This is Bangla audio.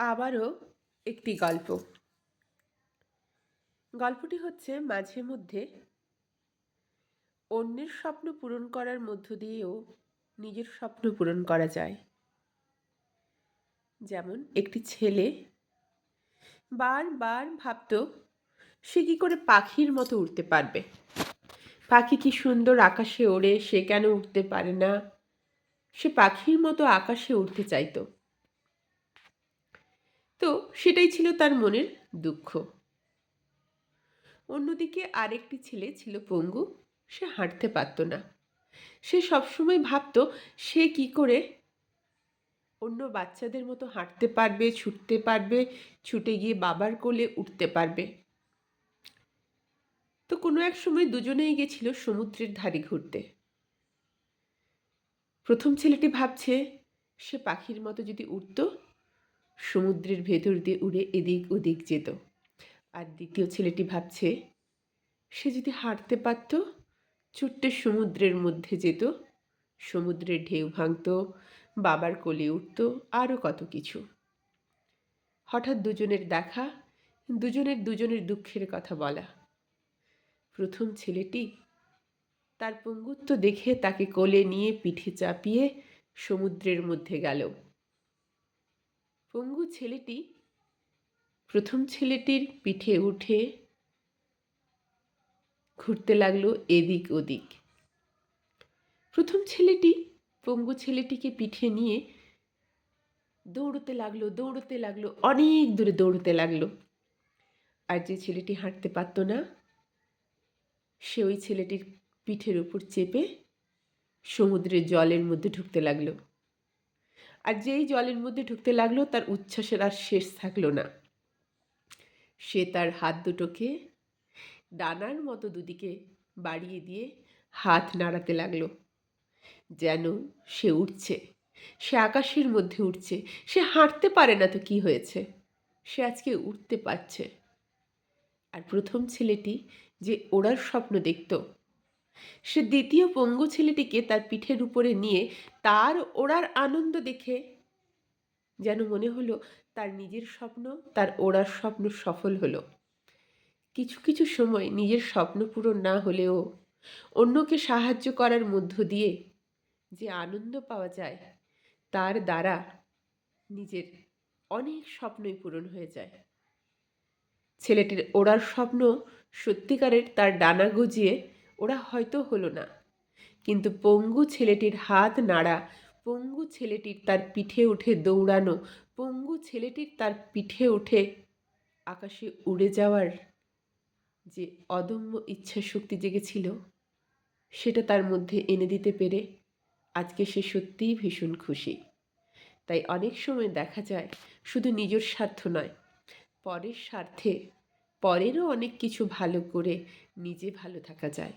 আবারও একটি গল্প। গল্পটি হচ্ছে মাঝে মধ্যে অন্যের স্বপ্ন পূরণ করার মধ্য দিয়েও নিজের স্বপ্ন পূরণ করা যায়। যেমন একটি ছেলে বারবার ভাবত সে কী করে পাখির মতো উঠতে পারবে? পাখি কি সুন্দর আকাশে ওড়ে সে কেন উঠতে পারে না? সে পাখির মতো আকাশে উঠতে চাইতো। তো সেটাই ছিল তার মনের দুঃখ। অন্যদিকে আরেকটি ছেলে ছিল পঙ্গু, সে হাঁটতে পারত না। সে সবসময় ভাবত, সে কি করে? অন্য বাচ্চাদের মতো হাঁটতে পারবে, ছুটতে পারবে, ছুটে গিয়ে বাবার কোলে উঠতে পারবে। তো কোনো এক সময় দুজনেই গেছিল সমুদ্রের ধারে ঘুরতে। প্রথম ছেলেটি ভাবছে, সে পাখির মতো যদি উঠত সমুদ্রের ভেতর দিয়ে উড়ে এদিক ওদিক যেত। আর দ্বিতীয় ছেলেটি ভাবছে, সে যদি হাঁটতে পারত, ছোট্ট সমুদ্রের মধ্যে যেত। সমুদ্রের ঢেউ ভাঙত, বাবার কোলে উঠত আরও কত কিছু। হঠাৎ দুজনের দেখা, দুজনের দুজনের দুঃখের কথা বলা। প্রথম ছেলেটি তার পঙ্গুত্ব দেখে তাকে কোলে নিয়ে পিঠে চাপিয়ে সমুদ্রের মধ্যে গেল। পঙ্গু ছেলেটি প্রথম ছেলেটির পিঠে উঠে ঘুরতে লাগল এদিক ওদিক। প্রথম ছেলেটি, পঙ্গু ছেলেটিকে পিঠে নিয়ে দৌড়তে লাগল দৌড়তে লাগল, অনেক দূরে দৌড়তে লাগল। আর যে ছেলেটি হাঁটতে পারত না, সে ওই ছেলেটির পিঠের উপর চেপে সমুদ্রের জলের মধ্যে ঢুকতে লাগল। আর যেই জলের মধ্যে ঢুকতে লাগল, তার উচ্ছ্বাসের আর শেষ থাকল না। সে তার হাত দুটোকে ডানার মতো দুদিকে বাড়িয়ে দিয়ে হাত নাড়াতে লাগল। যেন সে উঠছে, সে আকাশের মধ্যে উঠছে, সে হাঁটতে পারে না তো কি হয়েছে? সে আজকে উঠতে পারছে। আর প্রথম ছেলেটি যে ওড়ার স্বপ্ন দেখত সে দ্বিতীয় পঙ্গু ছেলেটিকে তার পিঠের উপরে নিয়ে তার ওড়ার আনন্দ দেখে যেন মনে হলো তার নিজের স্বপ্ন, তার ওড়ার স্বপ্ন সফল হলো। কিছু কিছু সময় নিজের স্বপ্ন পূরণ না হলেও অন্যকে সাহায্য করার মধ্য দিয়ে যে আনন্দ পাওয়া যায়, তার দ্বারা নিজের অনেক স্বপ্নই পূরণ হয়ে যায়। ছেলেটির ওড়ার স্বপ্ন সত্যিকারের তার ডানা গজিয়ে ওরা হয়তো হলো না। কিন্তু পঙ্গু ছেলেটির হাত নাড়া, পঙ্গু ছেলেটির তার পিঠে উঠে দৌড়ানো, পঙ্গু ছেলেটির তার পিঠে উঠে আকাশে উড়ে যাওয়ার যে অদম্য ইচ্ছা শক্তি জেগেছিল, সেটা তার মধ্যে এনে দিতে পেরে আজকে সে সত্যিই ভীষণ খুশি। তাই অনেক সময় দেখা যায় শুধু নিজের স্বার্থ নয়, পরের স্বার্থে, পরেরও অনেক কিছু ভালো করে নিজে ভালো থাকা যায়।